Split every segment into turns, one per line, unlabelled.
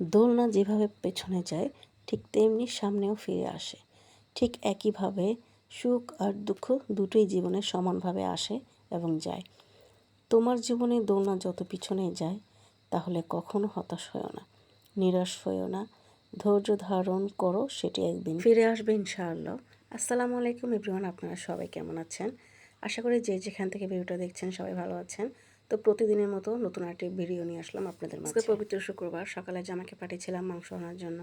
দোলনা যেভাবে পেছনে যায়, ঠিক তেমনি সামনেও ফিরে আসে। ঠিক একইভাবে সুখ আর দুঃখ দুটোই জীবনে সমানভাবে আসে এবং যায়। তোমার জীবনে দোলনা যত পিছনে যায়, তাহলে কখনো হতাশ হয়েও না, নিরাশ হয়েও না। ধৈর্য ধারণ করো, সেটি একদিন ফিরে আসবে ইনশাআল্লাহ। আসসালামু আলাইকুম এভরিওয়ান, আপনারা সবাই কেমন আছেন? আশা করি যে যেখান থেকে ভিডিওটা দেখছেন সবাই ভালো আছেন। তো প্রতিদিনের মতো নতুন একটি ভিডিও নিয়ে আসলাম আপনাদের মাঝে। পবিত্র শুক্রবার সকালে জামাকে পাঠিয়েছিলাম মাংস আনার জন্য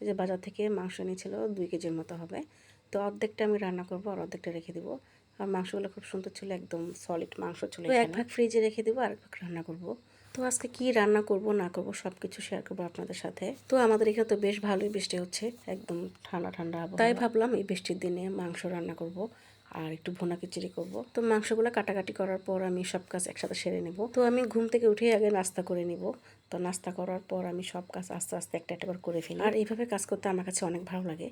যে বাজার থেকে মাংস এনেছিল দুই কেজির মতো হবে। তো অর্ধেকটা আমি রান্না করব আর অর্ধেকটা রেখে দিব। আর মাংসগুলো খুব সুন্দর ছিল একদম সলিড মাংস ছিল এক ভাগ ফ্রিজে রেখে দেবো আর এক ভাগ রান্না করব। তো আজকে কি রান্না করব না করব সব কিছু শেয়ার করব আপনাদের সাথে। তো আমাদের এখানে তো বেশ ভালোই বৃষ্টি হচ্ছে একদম ঠান্ডা ঠান্ডা তাই ভাবলাম এই বৃষ্টির দিনে মাংস রান্না করব। আর একটু ভুনা খিচুড়ি করব। তো মাংসগুলো কাটাকাটি করার পর আমি সব কাজ একসাথে সেরে নেব। তো আমি ঘুম থেকে উঠে আগে নাস্তা করে নিব। তো নাস্তা করার পর আমি সব কাজ আস্তে আস্তে একটা একটা করে ফেলি। আর এইভাবে কাজ করতে আমার কাছে অনেক ভালো লাগে।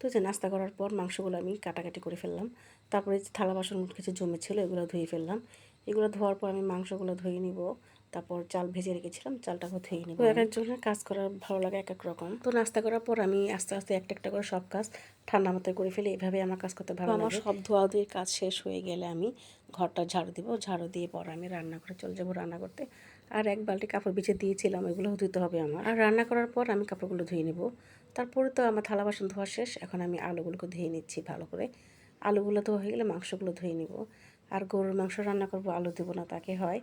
তো যে নাস্তা করার পর মাংসগুলো আমি কাটাকাটি করে ফেললাম। তারপরে যে থালা বাসন কিছু জমেছিল এগুলো ধুয়ে ফেললাম। এগুলো ধোয়ার পর আমি মাংসগুলো ধুয়ে নিব। তারপর চাল ভেজে রেখেছিলাম চালটাকে ধুয়ে নিব। এক একজনের কাজ করার ভালো লাগে এক এক রকম। তো নাস্তা করার পর আমি আস্তে আস্তে একটা একটা করে সব কাজ ঠান্ডা মাথায় করে ফেলি এভাবে আমার কাজ করতে ভালো আমার সব ধোয়া ধুয়ে কাজ শেষ হয়ে গেলে আমি ঘরটা ঝাড়ু দিব ঝাড়ু দিয়ে পর আমি রান্না করে চলে যাব রান্না করতে। আর এক বালতি কাপড় বিছে দিয়েছিলাম এগুলো ধুতে হবে আমার। আর রান্না করার পর আমি কাপড়গুলো ধুয়ে নেব। তারপরে তো আমার থালা বাসন ধোয়া শেষ এখন আমি আলুগুলোকে ধুয়ে নিচ্ছি ভালো করে। আলুগুলো ধোয়া হয়ে গেলে মাংসগুলো ধুয়ে নিব। আর গরুর মাংস রান্না করব আলু দেবো না তাকে হয়।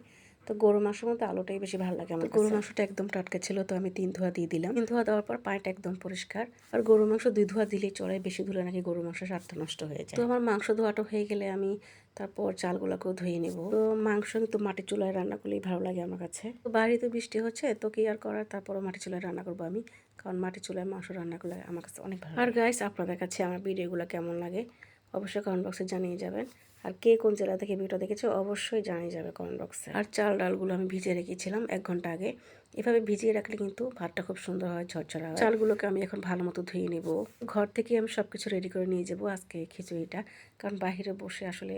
তো গরু মাংসের মধ্যে আলুটাই বেশি ভালো লাগে আমার গরু মাংসটা একদম টাটকা ছিল তো আমি তিন ধোয়া দিয়ে দিলাম। তিন ধোয়া দেওয়ার পর পায়েটা একদম পরিষ্কার। আর গরু মাংস দুই ধোয়া দিলে চড়াই বেশি ধুলে নাকি গরু মাংস স্বার্থ নষ্ট হয়ে যায়। তো আমার মাংস ধোয়াটা হয়ে গেলে আমি তারপর চালগুলোকেও ধুয়ে নেব। তো মাংস কিন্তু মাটির চুলায় রান্না করলেই ভালো লাগে আমার কাছে। তো বাড়িতে বৃষ্টি হচ্ছে তো কি আর করার? তারপরও মাটির চুলায় রান্না করব আমি কারণ মাটির চুলায় মাংস রান্না করলে আমার কাছে অনেক ভালো আর গাইস আপনাদের কাছে আমার ভিডিওগুলো কেমন লাগে অবশ্যই কমেন্ট বক্সে জানিয়ে যাবেন। আর কে কোন জেলা থেকে ভিডিও দেখেছে অবশ্যই জানিয়ে যাবে কমেন্ট বক্সে আর চাল ডালগুলো আমি ভিজিয়ে রেখেছিলাম এক ঘণ্টা আগে। এভাবে ভিজিয়ে রাখলে কিন্তু ভাতটা খুব সুন্দর হয় ঝরঝরা হয়। চালগুলোকে আমি এখন ভালো মতো ধুয়ে নেব। ঘর থেকে আমি সব কিছু রেডি করে নিয়ে যাব আজকে খিচুড়িটা। কারণ বাহিরে বসে আসলে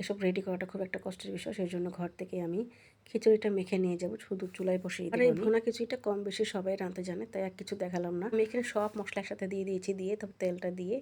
এসব রেডি করাটা খুব একটা কষ্টের বিষয় সেই জন্য ঘর থেকে আমি খিচুড়িটা মেখে নিয়ে যাব শুধু চুলায় বসিয়ে আর এই ভুনা খিচুড়িটা কম বেশি সবাই রাঁধতে জানে তাই আর কিছু দেখালাম না। আমি এখানে সব মশলা একসাথে দিয়ে দিয়েছি দিয়ে তারপর তেলটা দিয়ে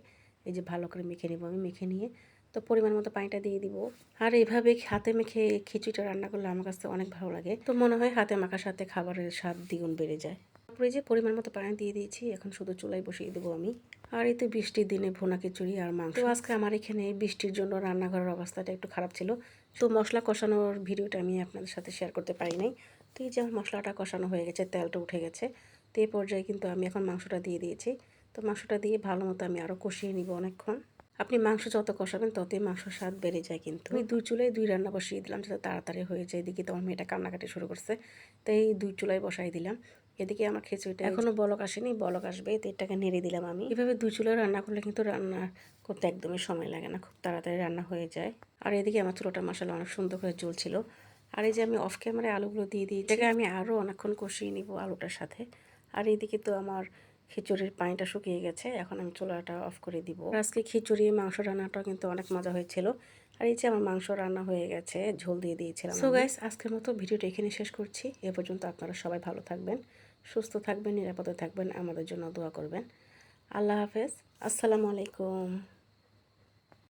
এই যে ভালো করে মেখে নেব আমি। মেখে নিয়ে তো পরিমাণ মতো পানিটা দিয়ে দিব। আর এইভাবে হাতে মেখে খিচুড়িটা রান্না করলে আমার কাছে অনেক ভালো লাগে। তো মনে হয় হাতে মাখার সাথে খাবারের স্বাদ দ্বিগুণ বেড়ে যায়। তারপরে যে পরিমাণ মতো পানি দিয়ে দিয়েছি, এখন শুধু চুলায় বসিয়ে দেবো আমি। আর এতে বৃষ্টির দিনে ভোনা খিচুড়ি আর মাংস। আজকে আমার এখানে বৃষ্টির জন্য রান্নাঘরের অবস্থাটা একটু খারাপ ছিল। তো মশলা কষানোর ভিডিওটা আমি আপনাদের সাথে শেয়ার করতে পারি নাই। তো এই যে আমার মশলাটা কষানো হয়ে গেছে, তেলটা উঠে গেছে। তো এই পর্যায়ে কিন্তু আমি এখন মাংসটা দিয়ে দিয়েছি। তো মাংসটা দিয়ে ভালো মতো আমি আরও কষিয়ে নিব অনেকক্ষণ। আপনি মাংস যত কষাবেন ততই মাংস স্বাদ বেড়ে যায় কিন্তু। আমি দুই চুলায় দুই রান্না বসিয়ে দিলাম যাতে তাড়াতাড়ি হয়ে যায়। এদিকে তো আমার মেয়েটা কান্নাকাটি শুরু করছে তাই দুই চুলায় বসাই দিলাম। এদিকে আমার খিচুড়িটা এখনও বলক আসেনি বলক আসবে তো এটাকে নেড়ে দিলাম আমি। এভাবে দুই চুলায় রান্না করলে কিন্তু রান্না করতে একদমই সময় লাগে না খুব তাড়াতাড়ি রান্না হয়ে যায়। আর এদিকে আমার চুলোটা মশলা অনেক সুন্দর করে জ্বলছিল। আর এই যে আমি অফ ক্যামেরায় আলুগুলো দিয়ে দিই এটাকে আমি আরও অনেকক্ষণ কষিয়ে নিব আলুটার সাথে। আর এদিকে তো আমার খিচুড়ির পানিটা শুকিয়ে গেছে এখন আমি চুলাটা অফ করে দিব। আজকে খিচুড়ি মাংস রান্নাটা কিন্তু অনেক মজা হয়েছিল। আর এই যে আমার মাংস রান্না হয়ে গেছে ঝোল দিয়ে দিয়েছিলাম সো গাইস আজকের মতো ভিডিওটা এখানে শেষ করছি। এ পর্যন্ত আপনারা সবাই ভালো থাকবেন সুস্থ থাকবেন নিরাপদে থাকবেন আমাদের জন্য দোয়া করবেন। আল্লাহ হাফেজ আসসালামু আলাইকুম।